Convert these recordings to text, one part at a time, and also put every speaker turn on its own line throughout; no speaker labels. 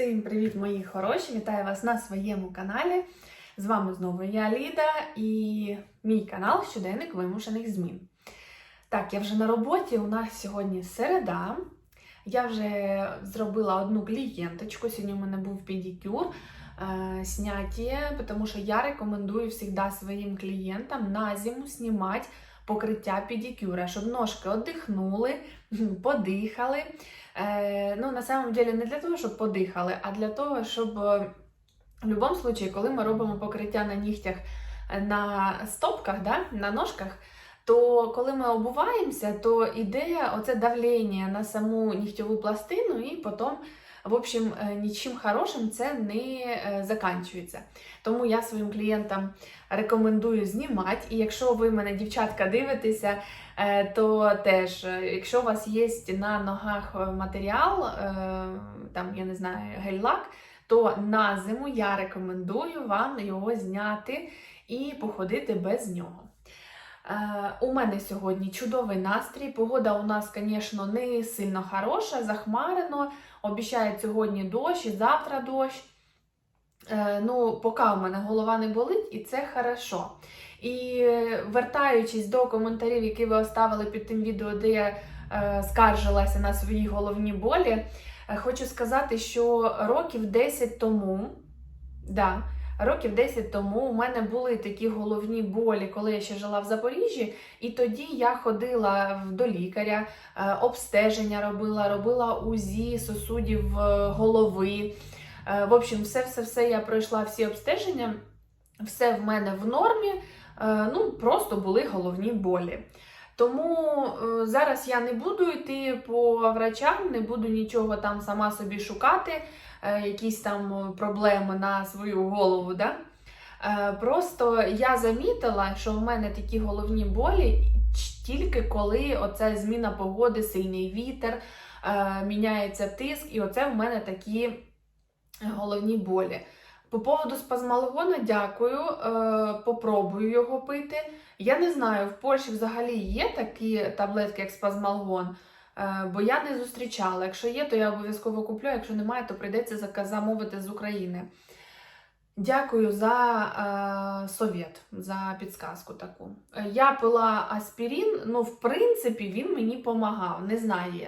Всім привіт, мої хороші! Вітаю вас на своєму каналі. З вами знову я Ліда і мій канал Щоденник вимушених змін. Так, я вже на роботі. У нас сьогодні середа. Я вже зробила одну клієнточку. Сьогодні у мене був педикюр е, сняття, тому що я рекомендую завжди своїм клієнтам на зиму знімати покриття педикюра, щоб ножки одихнули, подихали. Е, ну, на самом деле, не для того, щоб подихали, а для того, щоб е, в будь-якому випадку, коли ми робимо покриття на нігтях е, на стопках, да, на ножках, то коли ми обуваємося, то йде оце давлення на саму нігтєву пластину, і потім, в общем, е, нічим хорошим це не е, заканчується. Тому я своїм клієнтам рекомендую знімати. І якщо ви мене, дівчатка, дивитеся, Е, то теж, е, якщо у вас є на ногах е, матеріал, там, я не знаю, гель-лак, то на зиму я рекомендую вам його зняти і походити без нього. Е, У мене сьогодні чудовий настрій. Погода у нас, звісно, не сильно хороша, захмарено. Обіцяють сьогодні дощ і завтра дощ. Е, Ну, поки у мене голова не болить, і це хорошо. І е, вертаючись до коментарів, які ви оставили під тим відео, де я скаржилася на свої головні болі, хочу сказати, що років 10 тому, да, років 10 тому у мене були такі головні болі, коли я ще жила в Запоріжжі, і тоді я ходила до лікаря, е, обстеження робила, робила УЗІ сосудів е, голови. Е, В общем, все-все-все я пройшла всі обстеження, все в мене в нормі. Ну, просто були головні болі. Тому зараз я не буду йти по врачам, не буду нічого там сама собі шукати, якісь там е, проблеми на свою голову. Да? Е, просто я замітила, що в мене такі головні болі тільки коли оця зміна погоди, сильний вітер, е, міняється тиск, і оце в мене такі головні болі. По поводу спазмалгона дякую, е, попробую його пити. Я не знаю, в Польщі взагалі є такі таблетки, як спазмалгон, е, бо я не зустрічала. Якщо є, то я обов'язково куплю, якщо немає, то прийдеться замовити з України. Дякую за е, совет, за підсказку таку. Е, Я пила аспірин, ну, в принципі, він мені допомагав, не знаю.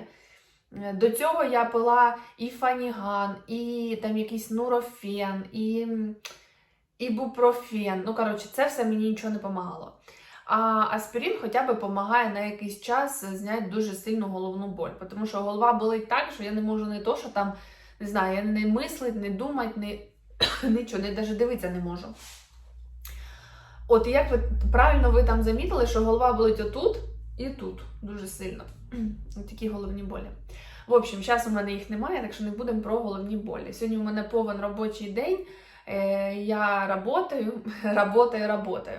Е, До цього я пила і фаніган, і там якийсь нурофен, і, і бупрофен. Ну, коротше, це все мені нічого не допомагало. А аспірин хоча б допомагає на якийсь час зняти дуже сильну головну боль. Тому що голова болить так, що я не можу не то, що там, не знаю, я не мислить, не думати, не, нічого, не навіть дивитися не можу. От і як ви правильно ви там замітили, що голова болить отут і тут дуже сильно. Такі головні болі. В общем, зараз у мене їх немає, так що не будемо про головні болі. Сьогодні у мене повен робочий день. Е, я работаю, работаю, работаю.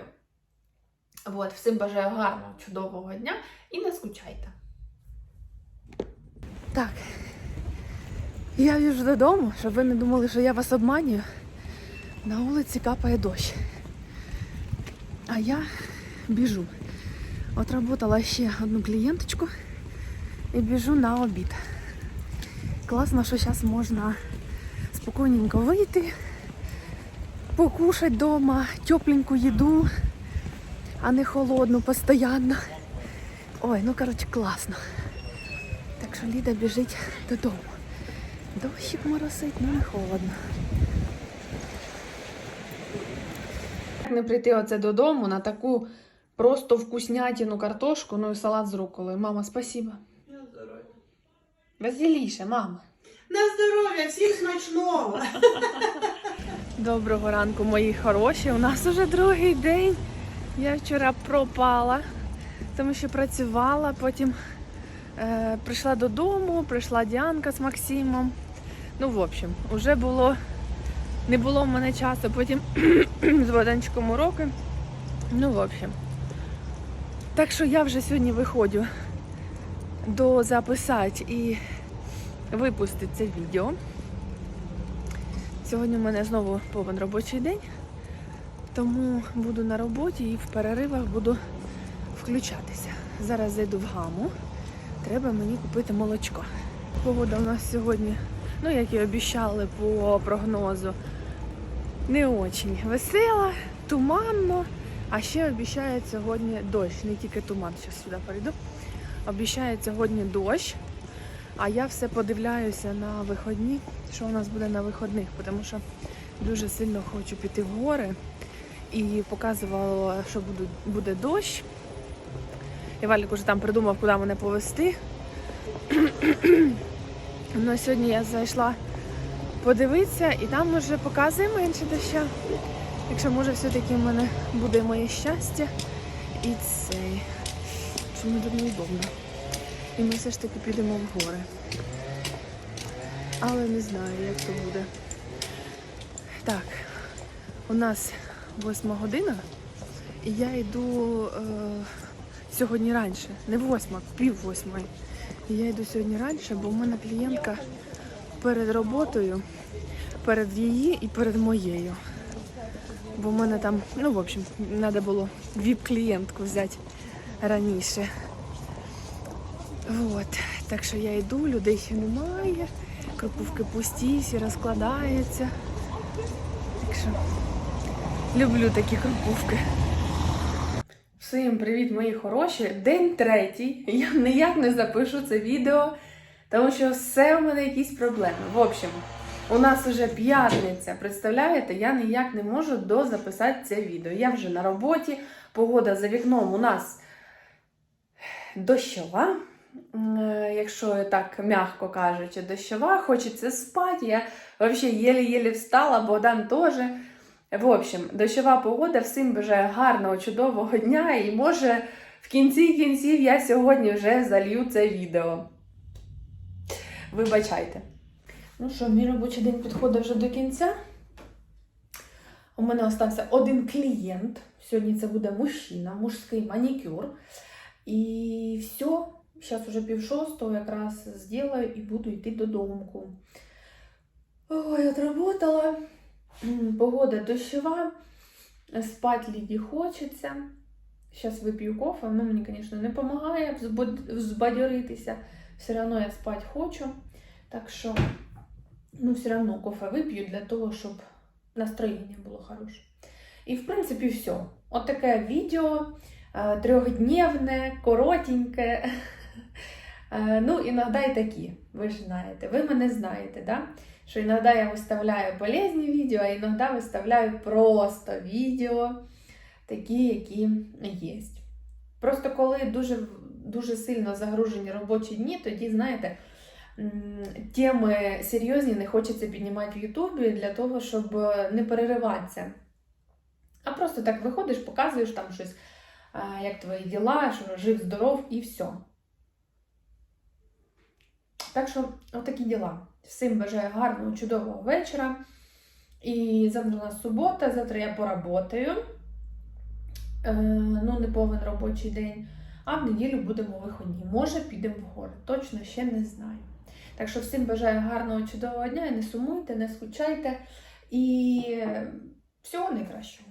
Вот, всім бажаю гарного, чудового дня і не скучайте. Так. Я їжджу додому, щоб ви не думали, що я вас обманюю. На вулиці капає дощ. А я біжу. От работала ще одну клієнточку і біжу на обід. Класно, що зараз можна спокійненько вийти, покушати вдома, тепленьку їду, а не холодну постійно. Ой, ну коротше, класно. Так що Ліда біжить додому. Дощик моросить, ну не холодно. Як не прийти оце додому на таку просто вкуснятину картошку, ну і салат з руколою. Мама, спасибо.
На здоров'я.
Веселіше, мама.
На здоров'я, всім смачного.
Доброго ранку, мої хороші. У нас уже другий день. Я вчора пропала, тому що працювала, потім е, прийшла додому, прийшла Діанка з Максимом. Ну, в общем, вже було, не було в мене часу, потім з Богданчиком уроки. Ну, в общем. Так що я вже сьогодні виходжу до записати і випустити це відео. Сьогодні у мене знову повен робочий день, тому буду на роботі і в переривах буду включатися. Зараз зайду в гаму. Треба мені купити молочко. Погода у нас сьогодні Ну, як і обіцяли по прогнозу. Не очень весела, туманно, а ще обіцяють сьогодні дощ, не тільки туман, зараз сюди перейду. Обіцяють сьогодні дощ, а я все подивляюся на виходні, що у нас буде на виходних, тому що дуже сильно хочу піти в гори і показувала, що буде, дощ. І Валік уже там придумав, куди мене повезти. Ну, сьогодні я зайшла подивитися, і там вже показує менше доща. Якщо може все-таки в мене буде моє щастя і це. Що мені тут неудобно. І ми все ж таки підемо в гори. Але не знаю, як то буде. Так, у нас восьма година, і я йду е, сьогодні раніше. Не восьма, пів восьмої. І я йду сьогодні раніше, бо в мене клієнтка перед роботою, перед її і перед моєю. Бо в мене там, ну, в общем, треба було віп-клієнтку взяти раніше. Вот. Так що я йду, людей ще немає. Кропивки пусті, всі розкладаються. Так що люблю такі кропивки. Всім привіт, мої хороші! День третій. Я ніяк не запишу це відео, тому що все у мене якісь проблеми. В общем, у нас вже п'ятниця. Представляєте, я ніяк не можу дозаписати це відео. Я вже на роботі, погода за вікном у нас дощова. Якщо так м'яко кажучи, дощова, хочеться спати. Я взагалі єле-єле встала, Богдан теж. В общем, дощова погода всім бажає гарного, чудового дня і може в кінці кінців я сьогодні вже залью це відео. Вибачайте. Ну що, мій робочий день підходить вже до кінця. У мене остався один клієнт. Сьогодні це буде мужчина, мужський манікюр. І все, зараз уже пів шостого якраз зроблю і буду йти додому. Ой, отработала. Погода дощова, спать Ліді хочеться. Зараз вип'ю кофе, воно мені, звісно, не допомагає взбадьоритися. Все одно я спать хочу. Так що, ну, все одно кофе вип'ю для того, щоб настроєння було хороше. І, в принципі, все. От відео е, трьохдневне, коротеньке. Е, Ну, іноді і такі, ви ж знаєте. Ви мене знаєте, да? Що іноді я виставляю полезні відео, а іноді виставляю просто відео, такі, які є. Просто коли дуже, дуже сильно загружені робочі дні, тоді, знаєте, теми серйозні не хочеться піднімати в Ютубі для того, щоб не перериватися. А просто так виходиш, показуєш там щось, як твої діла, що жив, здоров і все. Так що, отакі діла. Всім бажаю гарного, чудового вечора. І завтра у нас субота, завтра я поработаю. Е, ну, не повен робочий день. А в неділю будемо виходні. Може, підемо в гори. Точно ще не знаю. Так що всім бажаю гарного, чудового дня. Не сумуйте, не скучайте. І всього найкращого.